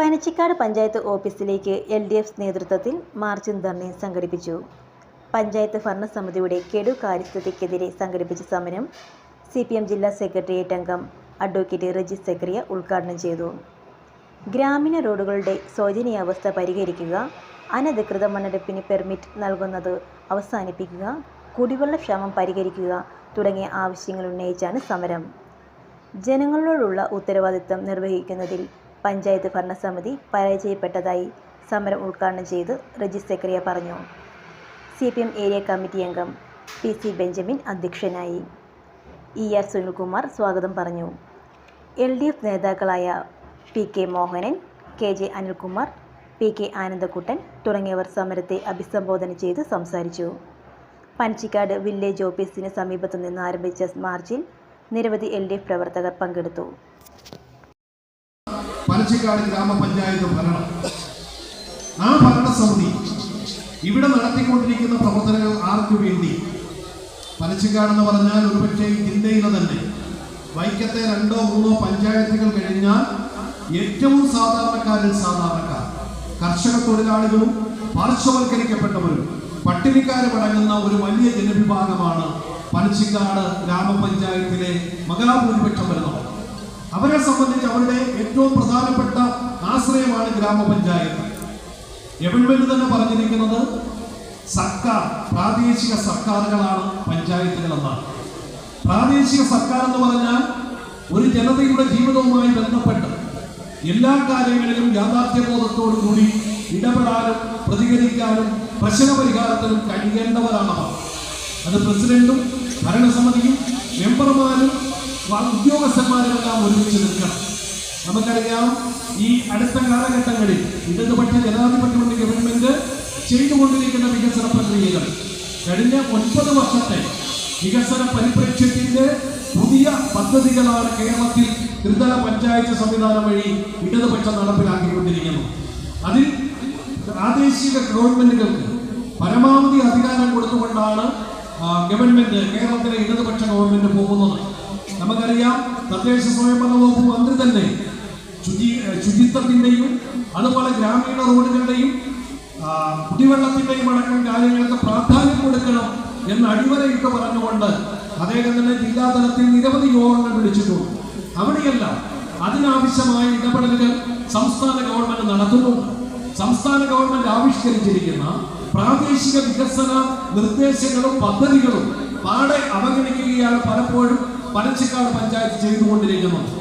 പനച്ചിക്കാട് പഞ്ചായത്ത് ഓഫീസിലേക്ക് L D F നേതൃത്വത്തിൽ മാർച്ചും ധർണയും സംഘടിപ്പിച്ചു. പഞ്ചായത്ത് ഭരണസമിതിയുടെ കെടു കാര്യസ്ഥതയ്ക്കെതിരെ സംഘടിപ്പിച്ച സമരം സി പി എം ജില്ലാ സെക്രട്ടേറിയറ്റ് അംഗം അഡ്വക്കേറ്റ് റജി സെക്രിയ ഉദ്ഘാടനം ചെയ്തു. ഗ്രാമീണ റോഡുകളുടെ ശോചനീയാവസ്ഥ പരിഹരിക്കുക അനധികൃത മണ്ണെടുപ്പിന് പെർമിറ്റ് നൽകുന്നത് അവസാനിപ്പിക്കുക കുടിവെള്ള ക്ഷാമം പരിഹരിക്കുക തുടങ്ങിയ ആവശ്യങ്ങൾ ഉന്നയിച്ചാണ് സമരം. ജനങ്ങളോടുള്ള ഉത്തരവാദിത്തം നിർവഹിക്കുന്നതിൽ പഞ്ചായത്ത് ഭരണസമിതി പരാജയപ്പെട്ടതായി സമരം ഉദ്ഘാടനം ചെയ്ത് റജി സെക്രിയ പറഞ്ഞു. C P M area committee അംഗം പി സി ബെഞ്ചമിൻ അധ്യക്ഷനായി. ഇ ആർ സുനിൽകുമാർ സ്വാഗതം പറഞ്ഞു. എൽ ഡി എഫ് നേതാക്കളായ P K Mohanan K J Anilkumar P K Anandakuttan തുടങ്ങിയവർ സമരത്തെ അഭിസംബോധന ചെയ്ത് സംസാരിച്ചു. പനച്ചിക്കാട് വില്ലേജ് ഓഫീസിന് സമീപത്തു നിന്ന് ആരംഭിച്ച മാർച്ചിൽ നിരവധി എൽ ഡി എഫ് പ്രവർത്തകർ പങ്കെടുത്തു. പനച്ചിക്കാട് ഗ്രാമപഞ്ചായത്ത് ഭരണം. ആ ഭരണസമിതി ഇവിടെ നടത്തിക്കൊണ്ടിരിക്കുന്ന പ്രവർത്തനങ്ങൾ ആർക്കു വേണ്ടി? പനച്ചിക്കാട് എന്ന് പറഞ്ഞാൽ ഒരുപക്ഷെ ജില്ലയിലെ തന്നെ. വൈക്കത്തെ രണ്ടോ മൂന്നോ പഞ്ചായത്തുകൾ കഴിഞ്ഞാൽ ഏറ്റവും സാധാരണക്കാരിൽ സാധാരണക്കാർ. കർഷക തൊഴിലാളികളും പാർശ്വവൽക്കരിക്കപ്പെട്ടവരും പട്ടിണിക്കാരും അടങ്ങുന്ന ഒരു വലിയ ജനവിഭാഗമാണ് പനച്ചിക്കാട് ഗ്രാമപഞ്ചായത്തിലെ മഹാഭൂരിപക്ഷം വരുന്നത് അവരെ സംബന്ധിച്ച് അവരുടെ ഏറ്റവും പ്രധാനപ്പെട്ട ആശ്രയമാണ് ഗ്രാമപഞ്ചായത്ത്. ഗവൺമെന്റ് തന്നെ പറഞ്ഞിരിക്കുന്നത് സർക്കാർ പ്രാദേശിക സർക്കാരുകളാണ് പഞ്ചായത്തുകൾ എന്നാണ് പ്രാദേശിക സർക്കാർ എന്ന് പറഞ്ഞാൽ ഒരു ജനതയുടെ ജീവിതവുമായി ബന്ധപ്പെട്ട് എല്ലാ കാര്യങ്ങളിലും യാഥാർത്ഥ്യബോധത്തോടു കൂടി ഇടപെടാനും പ്രതികരിക്കാനും പ്രശ്ന പരിഹാരത്തിനും കഴിയേണ്ടവരാണ് അത് പ്രസിഡന്റും ഭരണസമിതിയും മെമ്പർമാരും ഉദ്യോഗസ്ഥന്മാരുമെല്ലാം ഒരുമിച്ച് നിൽക്കണം നമുക്കറിയാം ഈ അടുത്ത കാലഘട്ടങ്ങളിൽ ഇടതുപക്ഷ ജനാധിപത്യമുണ്ട് ഗവൺമെന്റ് ചെയ്തുകൊണ്ടിരിക്കുന്ന വികസന പ്രക്രിയകൾ കഴിഞ്ഞ ഒൻപത് വർഷത്തെ വികസന പരിപ്രേക്ഷ്യത്തിന്റെ പുതിയ പദ്ധതികളാണ് കേരളത്തിൽ ത്രിതല പഞ്ചായത്ത് സംവിധാനം വഴി ഇടതുപക്ഷം നടപ്പിലാക്കിക്കൊണ്ടിരിക്കുന്നു അതിൽ പ്രാദേശിക ഗവൺമെന്റുകൾക്ക് പരമാവധി അധികാരം കൊടുത്തുകൊണ്ടാണ് ഗവൺമെന്റ് കേരളത്തിലെ ഇടതുപക്ഷ ഗവൺമെന്റ് പോകുന്നത്. തദ്ദേശ സ്വയംഭരണ വകുപ്പ് മന്ത്രി തന്നെ ശുചി ശുചിത്വത്തിന്റെയും അതുപോലെ ഗ്രാമീണ റോഡുകളുടെയും കുടിവെള്ളത്തിന്റെയും അടക്കം കാര്യങ്ങൾക്ക് പ്രാധാന്യം കൊടുക്കണം എന്ന് അടിവരയിട്ട് പറഞ്ഞുകൊണ്ട് അദ്ദേഹം തന്നെ ജില്ലാതലത്തിൽ നിരവധി യോഗങ്ങൾ വിളിച്ചിട്ടുണ്ട്. അവിടെയല്ല അതിനാവശ്യമായ ഇടപെടലുകൾ സംസ്ഥാന ഗവൺമെന്റ് നടത്തുന്നു. സംസ്ഥാന ഗവൺമെന്റ് ആവിഷ്കരിച്ചിരിക്കുന്ന പ്രാദേശിക വികസന നിർദ്ദേശങ്ങളും പദ്ധതികളും പാടെ അവഗണിക്കുകയാണ് പലപ്പോഴും പനച്ചിക്കാട് പഞ്ചായത്ത് ചെയ്തുകൊണ്ടിരിക്കുന്നത്